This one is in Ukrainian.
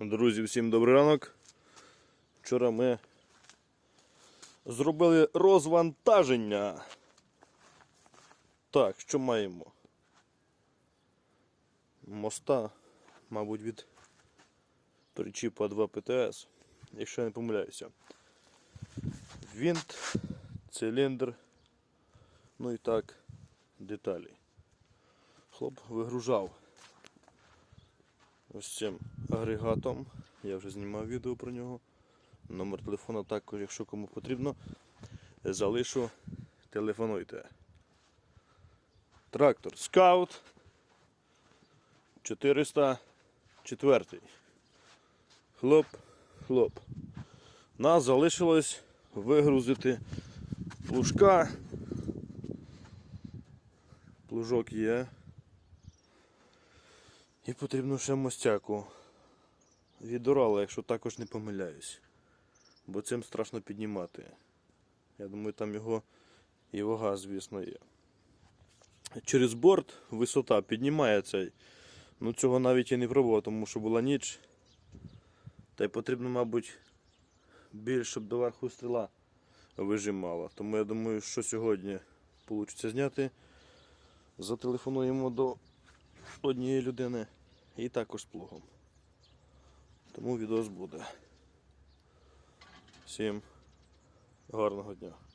Друзі, всім добрий ранок. Вчора ми зробили розвантаження. Так, що маємо? Моста, мабуть, від причіпа 2 ПТС, якщо я не помиляюся. Вінт, циліндр, ну і так, деталі. Хлоп вигружав ось цим агрегатом. Я вже знімав відео про нього. Номер телефона також, якщо кому потрібно, залишу, телефонуйте. Трактор Скаут 404. Хлоп, хлоп. Нас залишилось вигрузити плужка. Плужок є. І потрібно ще мостяку від Урала, якщо також не помиляюсь. Бо цим страшно піднімати. Я думаю, там його і вага, звісно, є. Через борт висота піднімає цей. Ну цього навіть і не пробував, тому що була ніч. Та й потрібно, мабуть, більш, щоб до верху стріла вижимала. Тому я думаю, що сьогодні вийде зняти. Зателефонуємо до однієї людини і також плугом. Тому відос буде. Всім гарного дня.